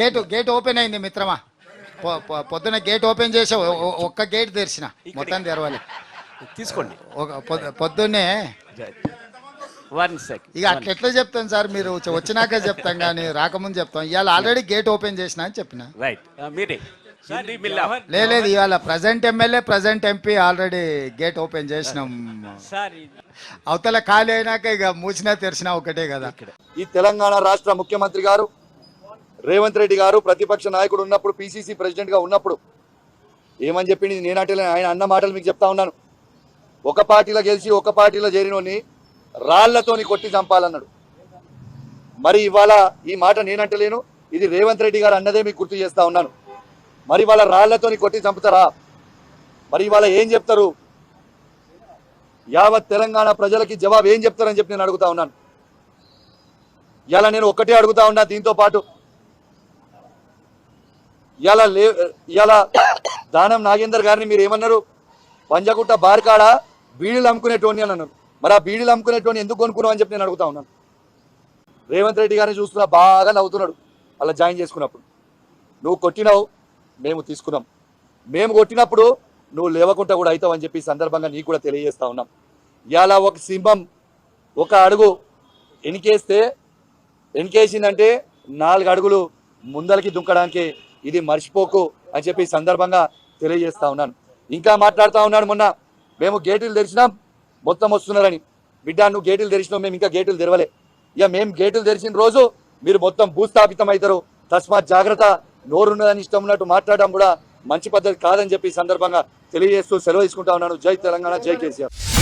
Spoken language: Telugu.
గేట్ గేట్ ఓపెన్ అయింది మిత్రమా? పొద్దున గేట్ ఓపెన్ చేసి ఒక్క గేట్ తెరిచిన. మొత్తం తెరవాలి. తీసుకోండి. పొద్దున్నే వన్ సెకండ్ ఇక అట్లా ఎట్లా చెప్తాం సార్? మీరు వచ్చి- వచ్చినాక చెప్తాం కానీ రాకముందు చెప్తాం. ఇవాళ ఆల్రెడీ గేట్ ఓపెన్ చేసిన అని చెప్పిన. లే- లేదు ఇవాళ present MLA present MP already gate open చేసినాం. సార్ అవతల ఖాళీ అయినాక ఇక మూసినా తెరిచినా ఒకటే కదా. ఈ తెలంగాణ రాష్ట్ర ముఖ్యమంత్రి గారు రేవంత్ రెడ్డి గారు ప్రతిపక్ష నాయకుడు ఉన్నప్పుడు పిసిసి ప్రెసిడెంట్గా ఉన్నప్పుడు ఏమని చెప్పింది నేనంటే ఆయన అన్న మాటలు మీకు చెప్తా ఉన్నాను. ఒక పార్టీలో గెలిచి ఒక పార్టీలో చేరినోని రాళ్ళతోని కొట్టి చంపాలన్నాడు. మరి ఇవాళ ఈ మాట నేనంటలేను. ఇది రేవంత్ రెడ్డి గారు అన్నదే మీకు గుర్తు చేస్తా ఉన్నాను. మరి వాళ్ళ రాళ్ళతోని కొట్టి చంపుతారా? మరి ఇవాళ ఏం చెప్తారు? యావత్ తెలంగాణ ప్రజలకి జవాబు ఏం చెప్తారని చెప్పి నేను అడుగుతా ఉన్నాను. ఇలా నేను ఒక్కటే అడుగుతా ఉన్నా దీంతో పాటు. ఇవాళ లే ఇలా దానం నాగేందర్ గారిని మీరు ఏమన్నారు? పంజగుట్ట బార్కాడ బీడీలు అమ్ముకునేటోని అని అన్నారు. మరి ఆ బీడీలు అమ్ముకునేటోని ఎందుకు కొనుక్కున్నావు అని చెప్పి నేను అడుగుతా ఉన్నాను. రేవంత్ రెడ్డి గారిని చూస్తున్నా బాగా నవ్వుతున్నాడు. అలా జాయిన్ చేసుకున్నప్పుడు. నువ్వు కొట్టినావు మేము తీసుకున్నాం. మేము కొట్టినప్పుడు నువ్వు లేవకుండా కూడా అవుతావు అని చెప్పి సందర్భంగా నీకు కూడా తెలియజేస్తా ఉన్నాం. ఇలా ఒక సింహం ఒక అడుగు ఎనికేస్తే ఎనికేసిందంటే నాలుగు అడుగులు ముందలకి దుంకడానికి ఇది మర్చిపోకు అని చెప్పి సందర్భంగా తెలియజేస్తా ఉన్నాను. ఇంకా మాట్లాడుతూ ఉన్నాడు మొన్న. మేము గేటులు తెరిచినాం. మొత్తం వస్తున్నారని. బిడ్డ నువ్వు గేటులు తెరిచినావు. మేము ఇంకా గేటులు తెరవలే. ఇక మేము గేటులు తెరిచిన రోజు మీరు మొత్తం భూస్థాపితం అవుతారు. తస్మాత్ జాగ్రత్త. నోరున్నదని ఇష్టం ఉన్నట్టు మాట్లాడడం కూడా మంచి పద్ధతి కాదని చెప్పి సందర్భంగా తెలియజేస్తూ సెలవు తీసుకుంటా ఉన్నాను. జై తెలంగాణ జై కేసీఆర్.